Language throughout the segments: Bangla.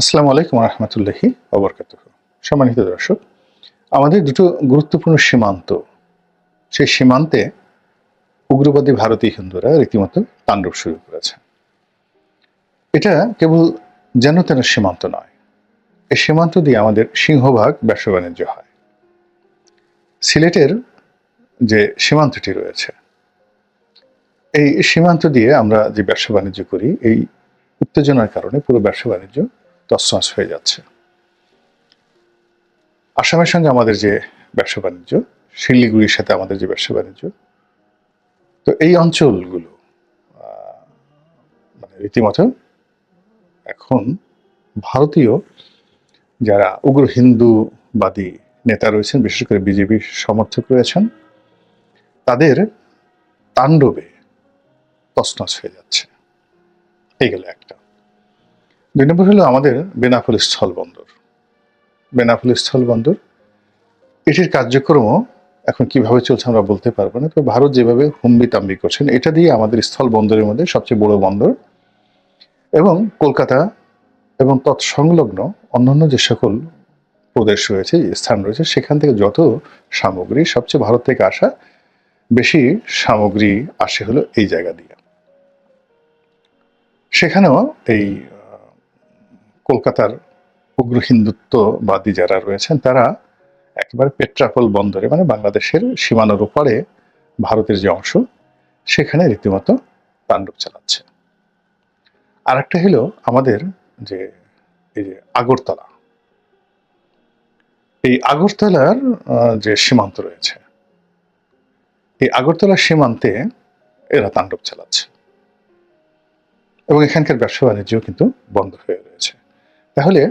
আসসালামু আলাইকুম রহমতুল্লাহি অবরকাত সম্মানিত দর্শক, আমাদের দুটো গুরুত্বপূর্ণ সীমান্ত। সেই সীমান্তে উগ্রবাদী ভারতীয় হিন্দুরা রীতিমতো তাণ্ডব শুরু করেছে। এটা কেবল যেন তেন সীমান্ত নয় এই সীমান্ত দিয়ে আমাদের সিংহভাগ ব্যবসা বাণিজ্য হয়। সিলেটের যে সীমান্তটি রয়েছে, এই সীমান্ত দিয়ে আমরা যে ব্যবসা বাণিজ্য করি, এই উত্তেজনার কারণে পুরো ব্যবসা বাণিজ্য তছনছ হয়ে যাচ্ছে। আসামের সঙ্গে আমাদের যে ব্যবসা বাণিজ্য, শিলিগুড়ির সাথে আমাদের যে ব্যবসা বাণিজ্য, তো এই অঞ্চলগুলো মানে রীতিমতো এখন ভারতীয় যারা উগ্র হিন্দুবাদী নেতা রয়েছেন, বিশেষ করে বিজেপির সমর্থক রয়েছেন, তাদের তাণ্ডবে তছনছ হয়ে যাচ্ছে। এই গেল একটা। দুই নম্বর হলো আমাদের বেনাফুল স্থল বন্দর। বেনাফুল স্থল বন্দর, এটির কার্যক্রমও এখন কীভাবে চলছে আমরা বলতে পারব না, তবে ভারত যেভাবে হুম্বি তাম্বি করছেন, এটা দিয়ে আমাদের স্থল বন্দরের মধ্যে সবচেয়ে বড় বন্দর। এবং কলকাতা এবং তৎসংলগ্ন অন্যান্য যে সকল প্রদেশ রয়েছে স্থান রয়েছে, সেখান থেকে যত সামগ্রী, সবচেয়ে ভারত থেকে আসা বেশি সামগ্রী আসে হলো এই জায়গা দিয়ে। সেখানেও এই কলকাতার উগ্র হিন্দুত্ববাদী যারা রয়েছেন, তারা একেবারে পেট্রাপল বন্দরে মানে বাংলাদেশের সীমানার ওপারে ভারতের যে অংশ, সেখানে রীতিমতো তাণ্ডব চালাচ্ছে। আর একটা হলো আমাদের যে এই যে আগরতলা। এই আগরতলার যে সীমান্ত রয়েছে, এই আগরতলা সীমান্তে এরা তাণ্ডব চালাচ্ছে। এবং এখানকার ব্যবসা বাণিজ্য কিন্তু বন্ধ হয়ে রয়েছে। তাহলে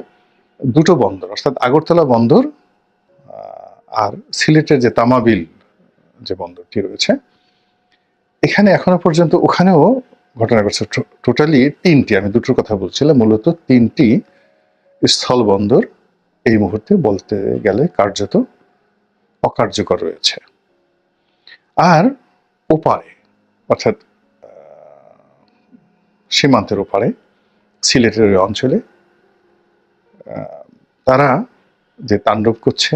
দুটো বন্দর, অর্থাৎ আগরতলা বন্দর আর সিলেটের যে তামাবিল যে বন্দরটি রয়েছে, এখানে এখনও পর্যন্ত ওখানেও ঘটনা ঘটছে। টোটালি তিনটি, আমি দুটোর কথা বলছিলাম, মূলত তিনটি স্থল বন্দর এই মুহূর্তে বলতে গেলে কার্যত অকার্যকর রয়েছে। আর ওপারে, অর্থাৎ সীমান্তের ওপারে, সিলেটের অঞ্চলে তারা যে তাণ্ডব করছে,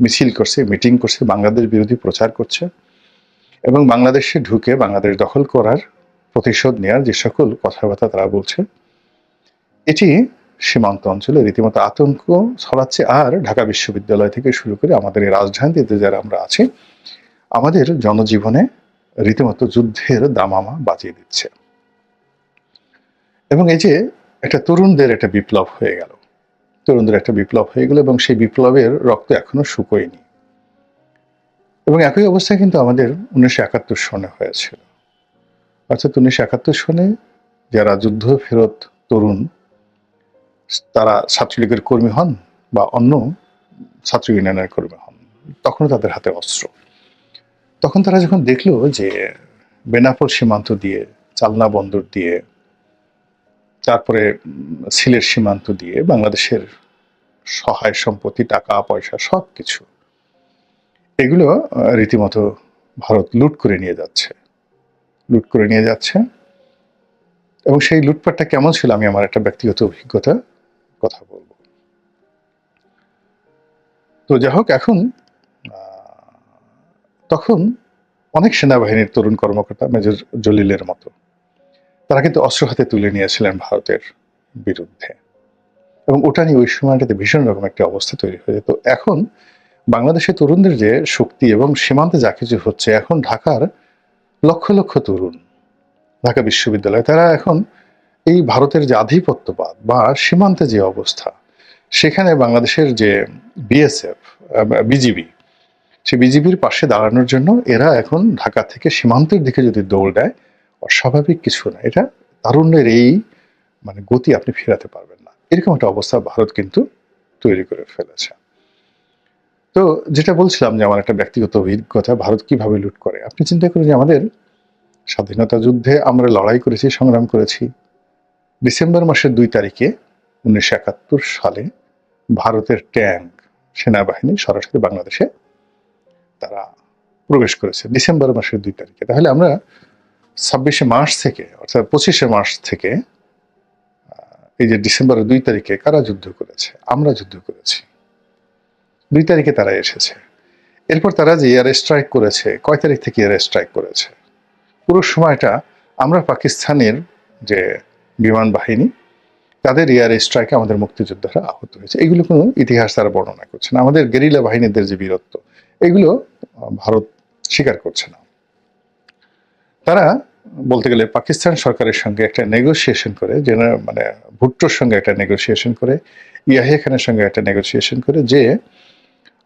মিছিল করছে, মিটিং করছে, বাংলাদেশ বিরোধী প্রচার করছে এবং বাংলাদেশে ঢুকে বাংলাদেশ দখল করার প্রতিশোধ নেওয়ার যে সকল কথাবার্তা তারা বলছে, এটি সীমান্ত অঞ্চলে রীতিমতো আতঙ্ক ছড়াচ্ছে। আর ঢাকা বিশ্ববিদ্যালয় থেকে শুরু করে আমাদের এই রাজধানীতে যারা আমরা আছি, আমাদের জনজীবনে রীতিমতো যুদ্ধের দামামা বাজিয়ে দিচ্ছে। এবং এই যে একটা তরুণদের একটা বিপ্লব হয়ে গেল। তরুণদের একটা বিপ্লব হয়ে গেল এবং সেই বিপ্লবের রক্ত এখনও শুকোয়নি। এবং একই অবস্থা কিন্তু আমাদের উনিশশো একাত্তর সনে হয়েছিল। অর্থাৎ উনিশশো একাত্তর সনে যারা যুদ্ধ ফেরত তরুণ, তারা ছাত্রলীগের কর্মী হন বা অন্য ছাত্র ইউনিয়নের কর্মী হন, তখনও তাদের হাতে অস্ত্র। তখন তারা যখন দেখল যে বেনাপোল সীমান্ত দিয়ে, চালনা বন্দর দিয়ে তারপরে সিলেট সীমান্ত দিয়ে বাংলাদেশের সহায় সম্পত্তি, টাকা, পয়সা সব কিছু এগুলো রীতিমতো ভারত লুট করে নিয়ে যাচ্ছে। লুট করে নিয়ে যাচ্ছে। এবং সেই লুটপাটটা কেমন ছিল আমি আমার একটা ব্যক্তিগত অভিজ্ঞতা কথা বলব। তো যাই হোক, এখন তখন অনেক সেনাবাহিনীর তরুণ কর্মকর্তা, মেজর জলিলের মতো তারা কিন্তু অস্ত্র হাতে তুলে নিয়েছিলেন ভারতের বিরুদ্ধে। এবং ওটা নিয়ে ওই সময়টাতে ভীষণ রকম একটা অবস্থা তৈরি হয়ে যেত। এখন বাংলাদেশের তরুণদের যে শক্তি এবং সীমান্তে যা কিছু হচ্ছে, এখন ঢাকার লক্ষ লক্ষ তরুণ, ঢাকা বিশ্ববিদ্যালয়, তারা এখন এই ভারতের যে আধিপত্যবাদ বা সীমান্তে যে অবস্থা, সেখানে বাংলাদেশের যে বিএসএফ বিজিবি, সে বিজিবির পাশে দাঁড়ানোর জন্য এরা এখন ঢাকা থেকে সীমান্তের দিকে যদি দৌড় দেয় অস্বাভাবিক কিছু না। এটা তারুণ্যের এই মানে গতি আপনি ফেরাতে পারবেন না। এরকম একটা অবস্থা ভারত কিন্তু তৈরি করে ফেলেছে। তো যেটা বলছিলাম যে আমার একটা ব্যক্তিগত অভিজ্ঞতা, ভারত কীভাবে লুট করে? আপনি চিন্তা করেন যে আমাদের স্বাধীনতা যুদ্ধে আমরা লড়াই করেছি, সংগ্রাম করেছি। ডিসেম্বর মাসের দুই তারিখে উনিশশো একাত্তর সালে ভারতের ট্যাঙ্ক সেনাবাহিনী সরাসরি বাংলাদেশে তারা প্রবেশ করেছে, ডিসেম্বর মাসের দুই তারিখে। তাহলে আমরা ছাব্বিশে মার্চ থেকে, অর্থাৎ পঁচিশে মার্চ থেকে এই যে ডিসেম্বরের দুই তারিখে কারা যুদ্ধ করেছে? আমরা যুদ্ধ করেছি। দুই তারিখে তারা এসেছে। এরপর তারা যে এয়ার স্ট্রাইক করেছে, কয় তারিখ থেকে এয়ার স্ট্রাইক করেছে? পুরো সময়টা আমরা পাকিস্তানের যে বিমান বাহিনী, তাদের এয়ার স্ট্রাইকে আমাদের মুক্তিযোদ্ধারা আহত হয়েছে। এগুলো কোনো ইতিহাস তারা বর্ণনা করছে না। আমাদের গেরিলা বাহিনীদের যে বীরত্ব, এগুলো ভারত স্বীকার করছে না। তারা বলতে গেলে পাকিস্তান সরকারের সঙ্গে একটা নেগোসিয়েশন করে যে মানে ভুট্টোর সঙ্গে একটা নেগোসিয়েশন করে, ইয়াহিয়া খানের সঙ্গে একটা নেগোসিয়েশন করে, যে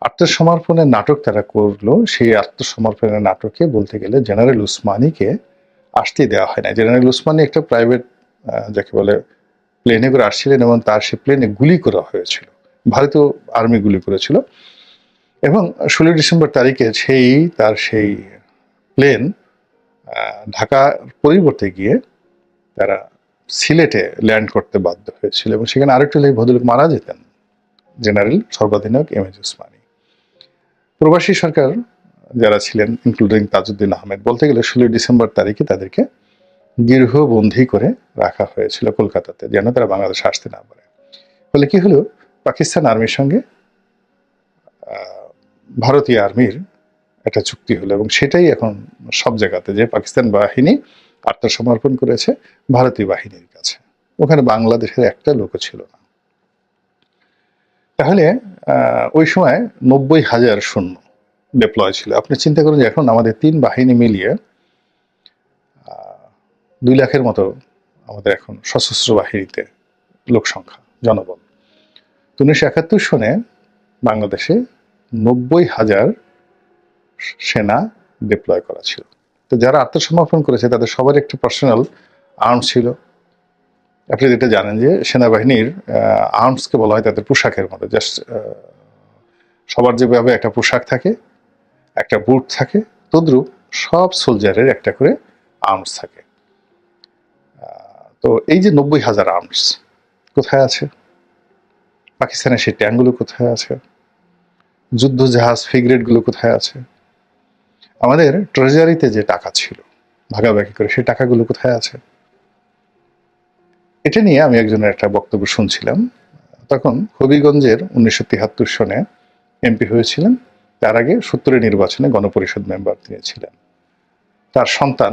আত্মসমর্পণের নাটক তারা করল, সেই আত্মসমর্পণের নাটকে বলতে গেলে জেনারেল উসমানীকে আসতে দেওয়া হয় না জেনারেল উসমানী একটা প্রাইভেট যাকে বলে প্লেনে করে আসছিলেন এবং তার সে প্লেনে গুলি করা হয়েছিল। ভারতীয় আর্মি গুলি করেছিল। এবং ষোলোই ডিসেম্বর তারিখে সেই, তার সেই প্লেন ঢাকার পরিবর্তে গিয়ে তারা সিলেটে ল্যান্ড করতে বাধ্য হয়েছিল এবং সেখানে আরেকটু ভদ্রলোক মারা যেতেন, জেনারেল সর্বাধিনায়ক এম এজ উসমানী প্রবাসী সরকার যারা ছিলেন ইনক্লুডিং তাজউদ্দিন আহমেদ, বলতে গেলে ষোলোই ডিসেম্বর তারিখে তাদেরকে গৃহবন্দী করে রাখা হয়েছিল কলকাতাতে, যেন তারা বাংলাদেশ আসতে না পারে। ফলে কি হলো? পাকিস্তান আর্মির সঙ্গে ভারতীয় আর্মির একটা চুক্তি হলো এবং সেটাই এখন সব জায়গাতে যে পাকিস্তান বাহিনী আত্মসমর্পণ করেছে ভারতীয় বাহিনীর কাছে। ওখানে বাংলাদেশের একটা লোকও ছিল না। তাহলে ওই সময় নব্বই হাজার শূন্য ডিপ্লয় ছিল। আপনি চিন্তা করুন যে এখন আমাদের তিন বাহিনী মিলিয়ে দুই লাখের মতো আমাদের এখন সশস্ত্র বাহিনীতে লোক সংখ্যা, জনবল। উনিশশো একাত্তর সনে বাংলাদেশে নব্বই হাজার সেনা ডিপ্লয় করা ছিল। তো যারা আত্মসমর্পণ করেছে, তাদের সবার একটি পার্সোনাল আর্মস ছিল। আপনি যেটা জানেন যে সেনাবাহিনীর আর্মসকে বলা হয় তাদের পোশাকের মতো। জাস্ট সবার যেভাবে একটা পোশাক থাকে, একটা বুট থাকে, তদ্রুপ সব সোলজারের একটা করে আর্মস থাকে। তো এই যে নব্বই হাজার আর্মস কোথায় আছে? পাকিস্তানের সেই ট্যাঙ্কগুলো কোথায় আছে? যুদ্ধ জাহাজ ফ্রিগেটগুলো কোথায় আছে? আমাদের ট্রেজারিতে যে টাকা ছিল, ভাগাভাগি করে, সেই টাকাগুলো কোথায় আছে? এটা নিয়ে আমি একজনের একটা বক্তব্য শুনছিলাম। তখন হবিগঞ্জের উনিশশো তিহাত্তর সনে এমপি হয়েছিলেন। তার আগে সত্তরের নির্বাচনে গণপরিষদ মেম্বার তিনি ছিলেন। তার সন্তান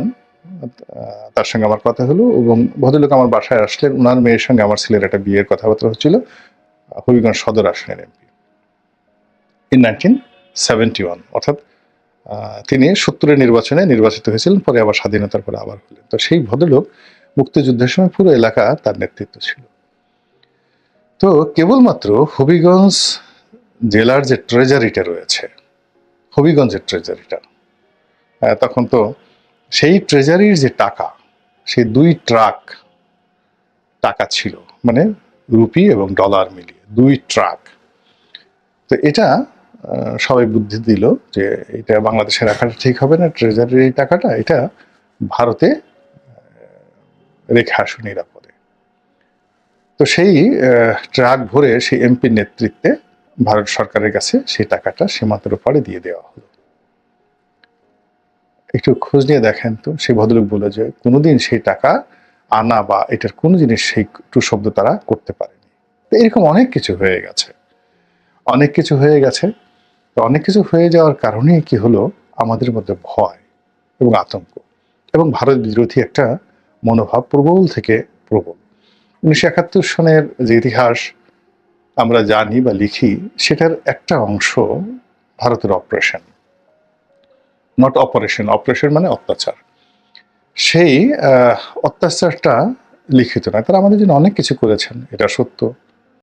তার সঙ্গে আমার কথা হলো এবং ভদ্রলোক আমার বাসায় আসলেন। ওনার মেয়ের সঙ্গে আমার ছেলের একটা বিয়ের কথাবার্তা হচ্ছিল। হবিগঞ্জ সদর আসনের MP. In nineteen seventy one অর্থাৎ তিনি সত্তরের নির্বাচনে নির্বাচিত হয়েছিলেন, পরে আবার স্বাধীনতার পরে আবার হলেন। তো সেই ভদ্রলোক মুক্তিযুদ্ধের সময় পুরো এলাকা তার নেতৃত্ব ছিল। তো কেবলমাত্র হবিগঞ্জ জেলার যে ট্রেজারিটা রয়েছে, হবিগঞ্জের ট্রেজারিটা তখন তো সেই ট্রেজারির যে টাকা, সেই দুই ট্রাক টাকা ছিল মানে রুপি এবং ডলার মিলিয়ে, দুই ট্রাক। তো এটা সবাই বুদ্ধি দিল যে এটা বাংলাদেশে রাখাটা ঠিক হবে না ট্রেজারির এই টাকাটা এটা ভারতে রেখে আসুন নিরাপদে। তো সেই ট্রাক ভরে সেই এমপির নেতৃত্বে ভারত সরকারের কাছে সেই টাকাটা সীমান্তের ওপারে দিয়ে দেওয়া হলো। একটু খোঁজ নিয়ে দেখেন তো, সেই ভদ্রলোক বলে যে কোনোদিন সেই টাকা আনা বা এটার কোনো জিনিস সেই টু শব্দ তারা করতে পারেনি। তো এরকম অনেক কিছু হয়ে গেছে। অনেক কিছু হয়ে গেছে। অনেক কিছু হয়ে যাওয়ার কারণে কি হলো? আমাদের মধ্যে ভয় এবং আতঙ্ক এবং ভারত বিরোধী একটা মনোভাব প্রবল থেকে প্রবল। উনিশশো একাত্তর সনের যে ইতিহাস আমরা জানি বা লিখি, সেটার একটা অংশ ভারতের অপারেশন। নট অপারেশন অপারেশন মানে অত্যাচার। সেই অত্যাচারটা লিখিত না তারা আমাদের জন্য অনেক কিছু করেছেন, এটা সত্য।